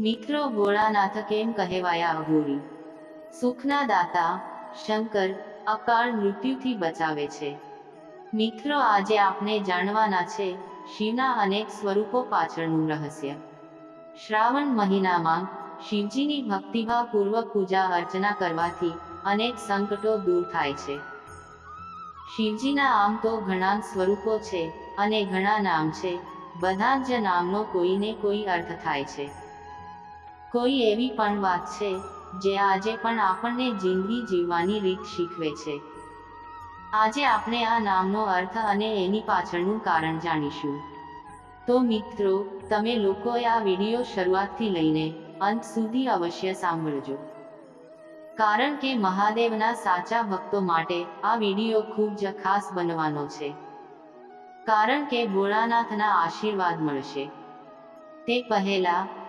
મિત્રો ભોળાનાથ કેમ કહેવાયા અઘોરી. સુખના દાતા, શંકર, અકાળ મૃત્યુથી બચાવે છે. મિત્રો આજે આપણે જાણવાના છે, શિવના અનેક સ્વરૂપો પાછળનું રહસ્ય. શ્રાવણ મહિનામાં શિવજીની ભક્તિભાવપૂર્વક પૂજા અર્ચના કરવાથી અનેક સંકટો દૂર થાય છે. શિવજીના આમ તો ઘણા સ્વરૂપો છે અને ઘણા નામ છે, બધા જ નામનો કોઈને કોઈ અર્થ થાય છે. કોઈ એવી પણ વાત છે જે આજે પણ આપણને જિંદગી જીવવાની રીત શીખવે છે. આજે આપણે આ નામનો અર્થ અને એની પાછળનું કારણ જાણીશું. તો મિત્રો, તમે લોકોએ આ વીડિયો શરૂઆતથી લઈને અંત સુધી અવશ્ય સાંભળજો. કારણ કે મહાદેવના સાચા ભક્તો માટે આ વીડિયો ખૂબ જ ખાસ બનવાનો છે. કારણ કે ભોળાનાથના આશીર્વાદ મળશે. તે પહેલા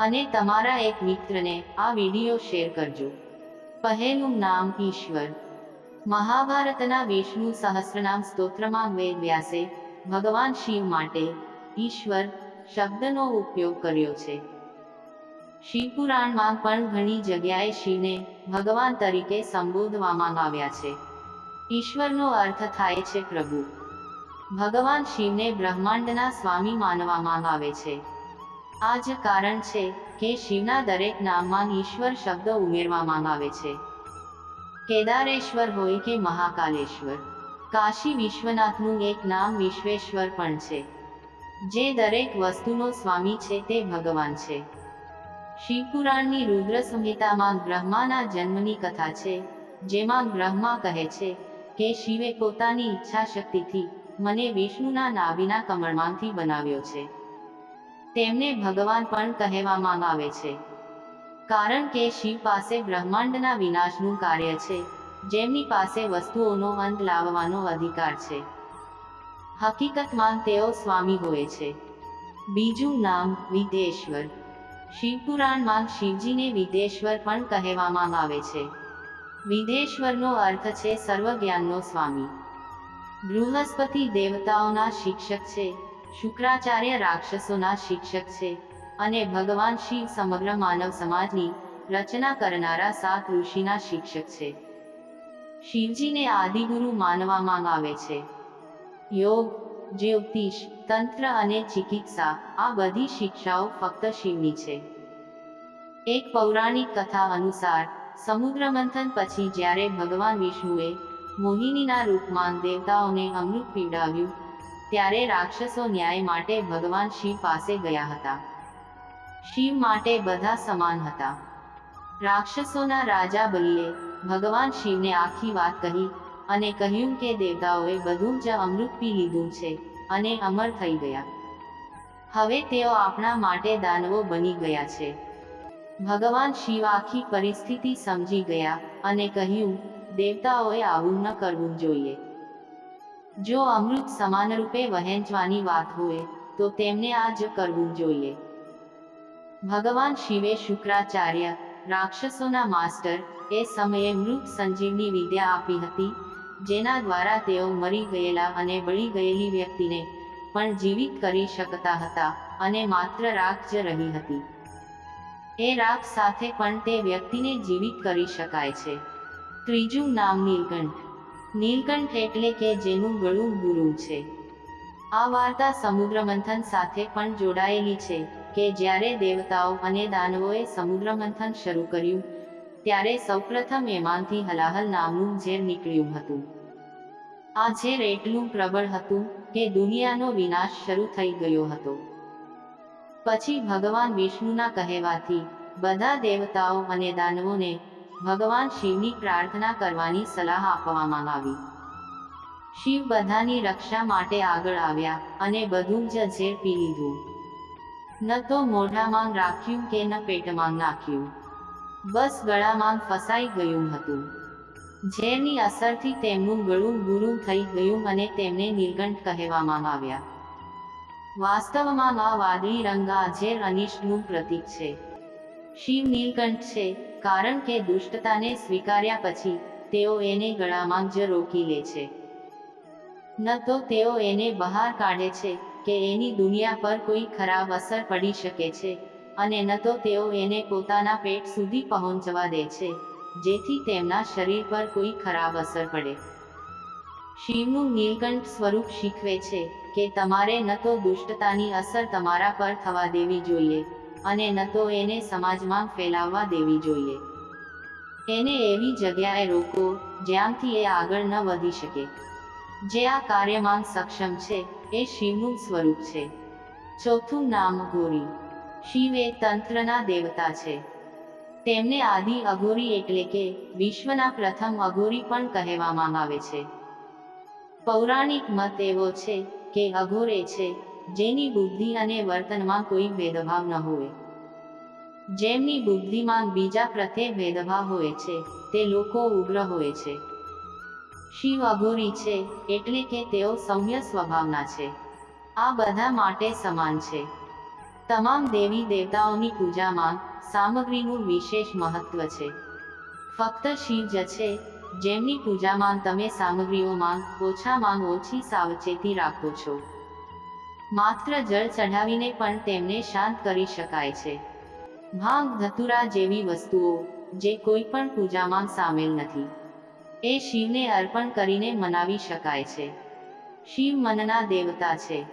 અને તમારા એક મિત્રને આ વીડિયો શેર કરજો. પહેલું નામ ઈશ્વર. મહાભારતના વિષ્ણુ સહસ્રનામ સ્તોત્રમાં વેદ વ્યાસે, ભગવાન શિવ માટે ઈશ્વર શબ્દનો ઉપયોગ કર્યો છે. શિવપુરાણમાં પણ ઘણી જગ્યાએ શિવને ભગવાન તરીકે સંબોધવામાં આવ્યા છે. ઈશ્વરનો અર્થ થાય છે પ્રભુ. ભગવાન શિવને બ્રહ્માંડના સ્વામી માનવામાં આવે છે. આ જ કારણ છે કે શિવના દરેક નામમાં ઈશ્વર શબ્દ ઉમેરવામાં આવે છે. કેદારેશ્વર હોય કે મહાકાલેશ્વર, કાશી વિશ્વનાથનું એક નામ વિશ્વેશ્વર પણ છે. જે દરેક વસ્તુનો સ્વામી છે તે ભગવાન છે. શિવપુરાણની રુદ્ર સંહિતામાં બ્રહ્માના જન્મની કથા છે, જેમાં બ્રહ્મા કહે છે કે શિવે પોતાની ઈચ્છા શક્તિથી મને વિષ્ણુના નાભિના કમળમાંથી બનાવ્યો છે. તેમને ભગવાન પણ કહેવામાં આવે છે. કારણ કે શિવ પાસે બ્રહ્માંડના વિનાશનું કાર્ય છે, જેમની પાસે વસ્તુઓનો અંત લાવવાનો અધિકાર છે. હકીકતમાં તેઓ સ્વામી હોય છે. બીજું નામ વિદેશ્વર શિવપુરાણમાં શિવજીને વિદેશ્વર પણ કહેવામાં આવે છે. વિદેશ્વરનો અર્થ છે સર્વજ્ઞાનનો સ્વામી. બૃહસ્પતિ દેવતાઓના શિક્ષક છે શુક્રાચાર્ય રાક્ષસોના શિક્ષક છે અને ભગવાન શિવ સમગ્ર માનવ સમાજની રચના કરનારા સાત ઋષિના શિક્ષક છે. શિવજીને આદિગુરુ માનવામાં આવે છે. યોગ, જ્યોતિષ, તંત્ર અને ચિકિત્સા આ બધી શિક્ષાઓ ફક્ત શિવની છે. એક પૌરાણિક કથા અનુસાર સમુદ્ર મંથન પછી જ્યારે ભગવાન વિષ્ણુએ મોહિનીના રૂપમાં દેવતાઓને અમૃત પીવડાવ્યું ત્યારે રાક્ષસો ન્યાય માટે ભગવાન શિવ પાસે ગયા હતા. શિવ માટે બધા સમાન હતા. રાક્ષસોના રાજા બલિએ ભગવાન શિવને આખી વાત કહી અને કહ્યું કે, દેવતાઓએ બધું જ અમૃત પી લીધું છે અને અમર થઈ ગયા. હવે તેઓ આપણા માટે દાનવો બની ગયા છે. ભગવાન શિવ આખી પરિસ્થિતિ સમજી ગયા અને કહ્યું, દેવતાઓએ આવું ન કરવું જોઈએ. જો અમૃત સમાનરૂપે વહેંચવાની વાત હોય, તો તેમને આ જ કરવું જોઈએ. ભગવાન શિવે શુક્રાચાર્ય, રાક્ષસોના માસ્ટર, એ સમયે મૃત સંજીવની વિદ્યા આપી હતી, જેના દ્વારા તેઓ મરી ગયેલા અને બળી ગયેલી વ્યક્તિને પણ જીવિત કરી શકતા હતા અને માત્ર રાખ જ રહી હતી. એ રાખ સાથે પણ તે વ્યક્તિને જીવિત કરી શકાય છે. ત્રીજું નામ નીલકંઠ. નીલકંઠ એટલે કે જેનું ગળું ગુરુ છે. આ વાર્તા સમુદ્ર મંથન સાથે પણ જોડાયેલી છે, કે જ્યારે દેવતાઓ અને દાનવોએ સમુદ્ર મંથન શરૂ કર્યું, ત્યારે સૌપ્રથમ એમાંથી હલાહલ નામનું ઝેર નીકળ્યું હતું. આ ઝેર એટલું પ્રબળ હતું, કે દુનિયાનો વિનાશ શરૂ થઈ ગયો હતો. પછી ભગવાન વિષ્ણુના કહેવાથી, બધા દેવતાઓ અને દાનવોને ભગવાન શિવની પ્રાર્થના કરવાની સલાહ આપવામાં આવી. શિવ બધાની રક્ષા માટે આગળ આવ્યા અને બધું જ ઝેર પી લીધું. ન તો મોઢામાં રાખ્યું કે ન પેટમાં નાખ્યું. બસ ગળામાં ફસાઈ ગયું હતું. ઝેરની અસરથી તેમનું ગળું ગુરું થઈ ગયું અને તેમને નિર્ગંઠ કહેવામાં આવ્યા. વાસ્તવમાં આ વાદળી રંગ ઝેર અનિષ્ટનું પ્રતીક છે. શિવ નીલકંઠ છે, કારણ કે દુષ્ટતાને સ્વીકાર્યા પછી, તેઓ એને ગળામાં જ રોકી લે છે. ન તો તેઓ એને બહાર કાઢે છે, કે એની દુનિયા પર કોઈ ખરાબ અસર પડી શકે છે, અને ન તો તેઓ એને પોતાના પેટ સુધી પહોંચવા દે છે, જેથી તેમના શરીર પર કોઈ ખરાબ અસર પડે. શિવનું નીલકંઠ સ્વરૂપ શીખવે છે, કે તમારે ન તો દુષ્ટતાની અસર તમારા પર થવા દેવી જોઈએ. અને ન તો એને સમાજમાં ફેલાવવા દેવી જોઈએ. એને એવી જગ્યાએ રોકો, જ્યાંથી એ આગળ ન વધી શકે. જે આ કાર્યમાં સક્ષમ છે, એ શિવનું સ્વરૂપ છે. ચોથું નામ ગોરી. શિવ એ તંત્રના દેવતા છે. તેમને આદિ અઘોરી એટલે કે વિશ્વના પ્રથમ અઘોરી પણ કહેવામાં આવે છે. પૌરાણિક મત એવો છે કે અઘોરે છે જેની બુદ્ધિ અને વર્તનમાં કોઈ ભેદભાવ ન હોય. જેમની બુદ્ધિમાં બીજા પ્રત્યે ભેદભાવ હોય છે, તે લોકો ઉગ્ર હોય છે. શિવ અઘોરી છે, એટલે કે તેઓ સૌમ્ય સ્વભાવના છે. આ બધા માટે સમાન છે. તમામ દેવી દેવતાઓની પૂજામાં સામગ્રીનું વિશેષ મહત્વ છે. ફક્ત શિવ જ છે, જેમની પૂજામાં તમે સામગ્રીઓમાં ઓછામાં ઓછી સાવચેતી રાખો છો. માત્ર જળ ચઢાવીને પણ તેમને શાંત કરી શકાય છે. ભાંગ ધતુરા જેવી વસ્તુઓ, જે કોઈ પણ પૂજામાં સામેલ નથી. એ શિવને અર્પણ કરીને મનાવી શકાય છે. શિવ મનના દેવતા છે.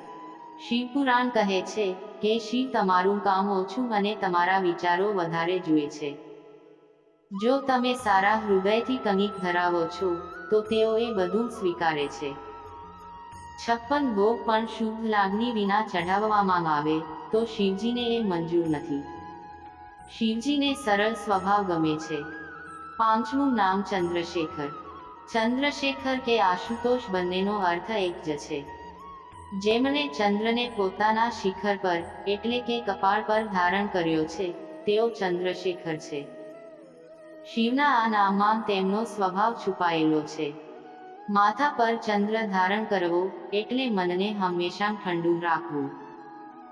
શિવપુરાણ કહે છે કે, શિવ તમારું કામ ઓછું અને તમારા વિચારો વધારે જુએ છે. જો તમે સારા હૃદયથી કનિક ધરાવો છો, તો તેઓ એ બધું સ્વીકારે છે. છપ્પન ભોગ પણ શુભ લાગણી વિના ચઢાવવામાં આવે, તો શિવજીને એ મંજૂર નથી. શિવજીને સરળ સ્વભાવ ગમે છે. પાંચમું નામ ચંદ્રશેખર. ચંદ્રશેખર કે આશુતોષ બંનેનો અર્થ એક જ છે. જેમણે ચંદ્રને પોતાના શિખર પર, એટલે કે કપાળ પર ધારણ કર્યો છે, તેઓ ચંદ્રશેખર છે. શિવના આ નામમાં તેમનો સ્વભાવ છુપાયેલો છે. માથા પર ચંદ્ર ધારણ કરવો એટલે મનને હંમેશા ઠંડુ રાખવું.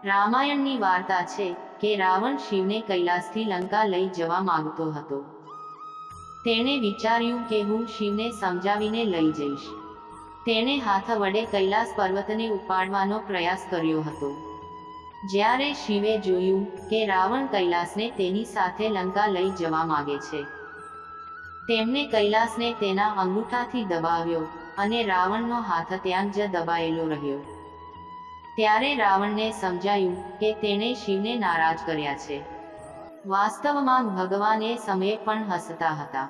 રામાયણની વાર્તા છે કે રાવણ શિવને કૈલાસથી લંકા લઈ જવા માંગતો હતો. તેણે વિચાર્યું કે હું શિવને સમજાવીને લઈ જઈશ. તેણે હાથ વડે કૈલાસ પર્વતને ઉપાડવાનો પ્રયાસ કર્યો હતો. જ્યારે શિવે જોયું કે રાવણ કૈલાસને તેની સાથે લંકા લઈ જવા માગે છે તેમણે કૈલાસને તેના અંગૂઠાથી દબાવ્યો અને રાવણનો હાથ ત્યાં જ દબાયેલો રહ્યો. ત્યારે રાવણને સમજાયું કે તેણે શિવને નારાજ કર્યા છે. વાસ્તવમાં ભગવાને સમય પણ હસતા હતા.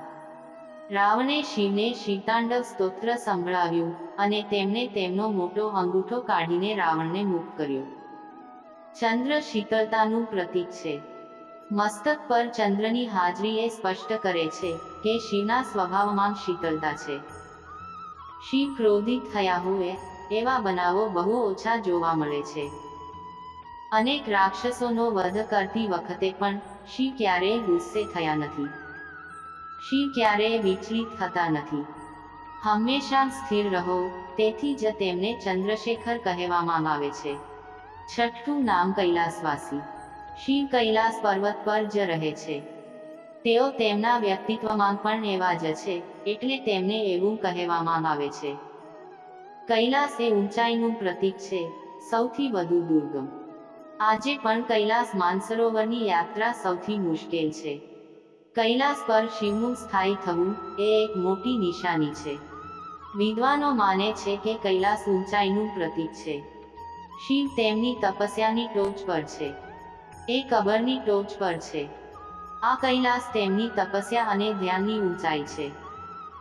રાવણે શિવને શીતાંડવ સ્તોત્ર સંભળાવ્યું અને તેમણે તેમનો મોટો અંગૂઠો કાઢીને રાવણને મુક્ત કર્યો. ચંદ્ર શીતળતાનું પ્રતીક છે. મસ્તક પર ચંદ્રની હાજરી એ સ્પષ્ટ કરે છે કે શિવના સ્વભાવમાં શીતળતા છે. શિવ ક્રોધિત થયા હોય, એવા બનાવો બહુ ઓછા જોવા મળે છે. અનેક રાક્ષસોનો વધ કરતી વખતે પણ શિવ ક્યારેય ગુસ્સે થયા નથી. શિવ ક્યારેય વિચલિત થતા નથી. હંમેશા સ્થિર રહો, તેથી જ તેમને ચંદ્રશેખર કહેવામાં આવે છે. છઠ્ઠું નામ કૈલાસવાસી. શિવ કૈલાસ પર્વત પર જ રહે છે. તેઓ તેમના વ્યક્તિત્વમાં પણ એવા જ છે, એટલે તેમને એવું કહેવામાં આવે છે. કૈલાસ એ ઊંચાઈનું પ્રતીક છે, સૌથી વધુ દુર્ગમ. આજે પણ કૈલાસ માનસરોવરની યાત્રા સૌથી મુશ્કેલ છે. કૈલાસ પર શિવનું સ્થાયી થવું એ એક મોટી નિશાની છે. વિદ્વાનો માને છે કે કૈલાસ ઊંચાઈનું પ્રતીક છે. શિવ તેમની તપસ્યાની ટોચ પર છે. એ કબરની ટોચ પર છે. આ કૈલાસ તેમની તપસ્યા અને ધ્યાનની ઊંચાઈ છે.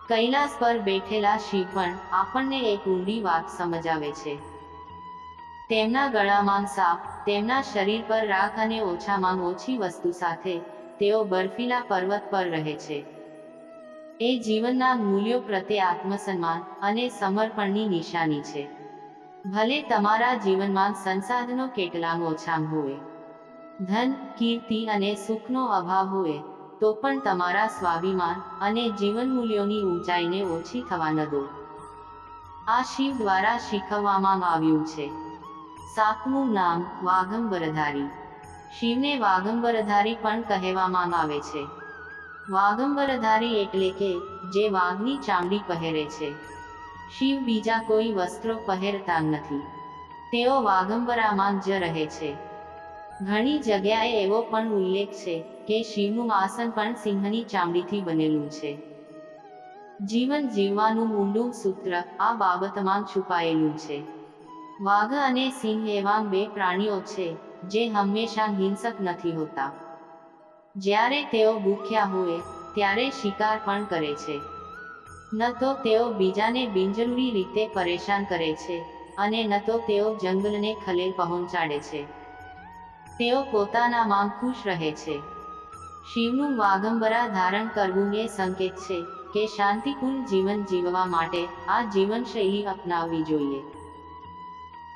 કૈલાસ પર બેઠેલા શિવ પણ આપણને એક ઊંડી વાત સમજાવે છે. તેમના ગળામાં સાપ, તેમના શરીર પર રાખ અને ઓછામાં ઓછી વસ્તુ સાથે તેઓ બર્ફીલા પર્વત પર રહે છે. એ જીવનના મૂલ્યો પ્રત્યે આત્મસન્માન અને સમર્પણની નિશાની છે. ભલે તમારા જીવનમાં સંસાધનો કેટલા ઓછા હોય ધન, કીર્તિ અને સુખનો અભાવ હોય, તો પણ તમારા સ્વાભિમાન અને જીવન મૂલ્યોની ઊંચાઈને ઓછી થવા ન દો. આ શિવ દ્વારા શીખવવામાં આવ્યું છે. સાતમું નામ વાઘંબરધારી શિવને વાઘંબરધારી પણ કહેવામાં આવે છે. વાઘંબરધારી એટલે કે, જે વાઘની ચામડી પહેરે છે. શિવ બીજા કોઈ વસ્ત્રો પહેરતા નથી. તેઓ વાઘંબરામાં જ રહે છે. ઘણી જગ્યાએ એવો પણ ઉલ્લેખ છે કે શિવનું આસન પણ સિંહની ચામડીથી બનેલું છે. જીવન જીવવાનું ઊંડું સૂત્ર આ બાબતમાં છુપાયેલું છે. વાઘ અને સિંહ એવા બે પ્રાણીઓ છે જે હંમેશા હિંસક નથી હોતા. જ્યારે તેઓ ભૂખ્યા હોય, ત્યારે શિકાર પણ કરે છે. ન તો તેઓ બીજાને બિનજરૂરી રીતે પરેશાન કરે છે અને ન તો તેઓ જંગલને ખલેલ પહોંચાડે છે. તેઓ પોતાનામાં ખુશ રહે છે. શિવનું વાગંબરા ધારણ કરવું એ સંકેત છે કે શાંતિપૂર્ણ જીવન જીવવા માટે આ જીવનશૈલી અપનાવવી જોઈએ.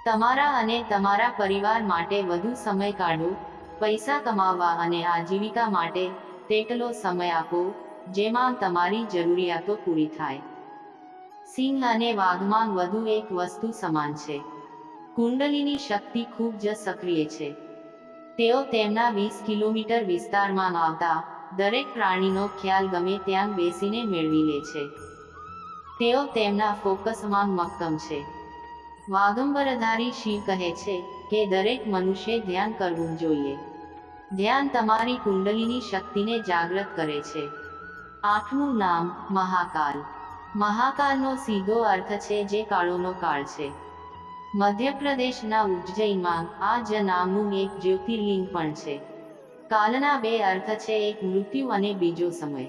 તમારા અને તમારા પરિવાર માટે વધુ સમય કાઢો, પૈસા કમાવવા અને આજીવિકા માટે તેટલો સમય આપો, જેમાં તમારી જરૂરિયાતો પૂરી થાય. સિંહ અને વાઘમાં વધુ એક વસ્તુ સમાન છે. કુંડલીની શક્તિ ખૂબ જ સક્રિય છે. તેઓ તેમના વીસ કિલોમીટર વિસ્તારમાં આવતા દરેક પ્રાણીનો ખ્યાલ ગમે ત્યાં બેસીને મેળવી લે છે. તેઓ તેમના ફોકસમાં મક્કમ છે. વાગંબરધારી શિવ કહે છે કે દરેક મનુષ્ય ધ્યાન કરવું જોઈએ. ધ્યાન તમારી કુંડલીની શક્તિને જાગૃત કરે છે. આઠમું નામ મહાકાલ. મહાકાલનો સીધો અર્થ છે જે કાળોનો કાળ છે. મધ્યપ્રદેશના ઉજ્જૈનમાં આ જ નામનું એક જ્યોતિર્લિંગ પણ છે. કાલના બે અર્થ છે, એક મૃત્યુ અને બીજો સમય.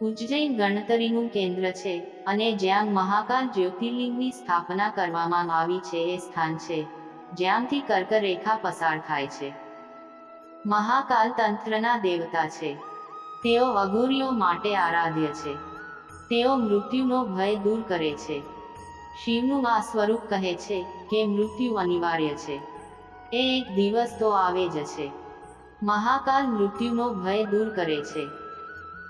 ઉજ્જૈન ગણતરીનું કેન્દ્ર છે અને જ્યાં મહાકાલ જ્યોતિર્લિંગની સ્થાપના કરવામાં આવી છે એ સ્થાન છે, જ્યાંથી કર્કરેખા પસાર થાય છે. મહાકાલ તંત્રના દેવતા છે. તેઓ અઘોરીઓ માટે આરાધ્ય છે. તેઓ મૃત્યુનો ભય દૂર કરે છે. શિવનું આ સ્વરૂપ કહે છે કે મૃત્યુ અનિવાર્ય છે. એ એક દિવસ તો આવે જ છે. મહાકાલ મૃત્યુનો ભય દૂર કરે છે.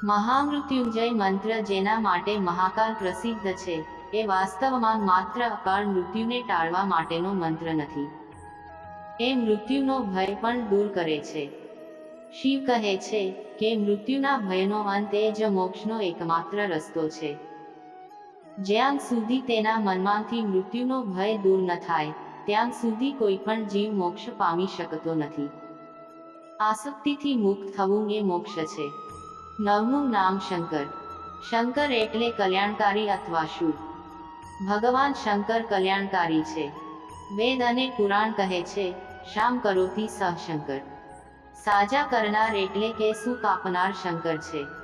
મહામૃત્યુંજય મંત્ર જેના માટે મહાકાલ પ્રસિદ્ધ છે, એ વાસ્તવમાં માત્ર અકાળ મૃત્યુને ટાળવા માટેનો મંત્ર નથી. એ મૃત્યુનો ભય પણ દૂર કરે છે. શિવ કહે છે કે મૃત્યુના ભયનો અંત એ જ મોક્ષનો એકમાત્ર રસ્તો છે. જ્યાં સુધી તેના મનમાંથી મૃત્યુનો ભય દૂર ન થાય, ત્યાં સુધી કોઈ પણ જીવ મોક્ષ પામી શકતો નથી. આસક્તિથી મુક્ત થવું એ મોક્ષ છે. નવનું નામ શંકર. શંકર એટલે કલ્યાણકારી અથવા શુભ. ભગવાન શંકર કલ્યાણકારી છે. વેદ અને પુરાણ કહે છે, શામ કરોતી સહ શંકર. સાજા કરનાર એટલે કે સુખ આપનાર શંકર છે.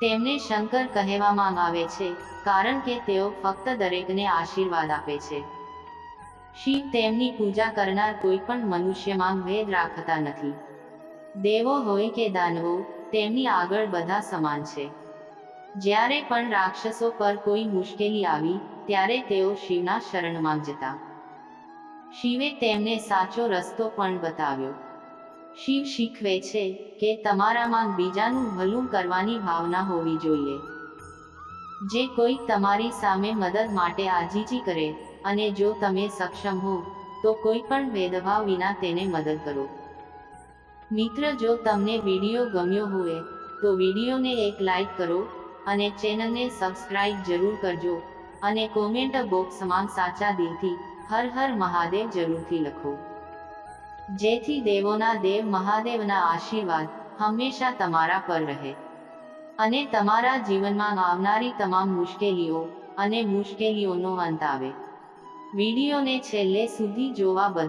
તેમને શંકર કહેવામાં આવે છે, કારણ કે તેઓ ફક્ત દરેકને આશીર્વાદ આપે છે. શિવ તેમની પૂજા કરનાર કોઈ પણ મનુષ્યમાં ભેદ રાખતા નથી. દેવો હોય કે દાનવો, તેમની આગળ બધા સમાન છે. જ્યારે પણ રાક્ષસો પર કોઈ મુશ્કેલી આવી, ત્યારે તેઓ શિવના શરણમાં જતા. શિવે તેમને સાચો રસ્તો પણ બતાવ્યો. શિવ શીખવે છે કે તમારામાં બીજાનું ભલું કરવાની ભાવના હોવી જોઈએ. જે કોઈ તમારી સામે મદદ માટે આજીજી કરે અને જો તમે સક્ષમ હો, તો કોઈ પણ ભેદભાવ વિના તેને મદદ કરો. મિત્ર, જો તમને વીડિયો ગમ્યો હોય, તો વિડીયોને એક લાઈક કરો અને ચેનલને સબસ્ક્રાઇબ જરૂર કરજો અને કોમેન્ટ બોક્સમાં સાચા દિલથી હર હર મહાદેવ જરૂરથી લખો. જેથી દેવોના દેવ મહાદેવના આશીર્વાદ હંમેશા તમારા પર રહે. અને તમારા જીવનમાં આવનારી તમામ મુશ્કેલીઓ અને મુશ્કેલીઓનો અંત આવે. વિડીયોને છેલ્લે સુધી જોવા બદલ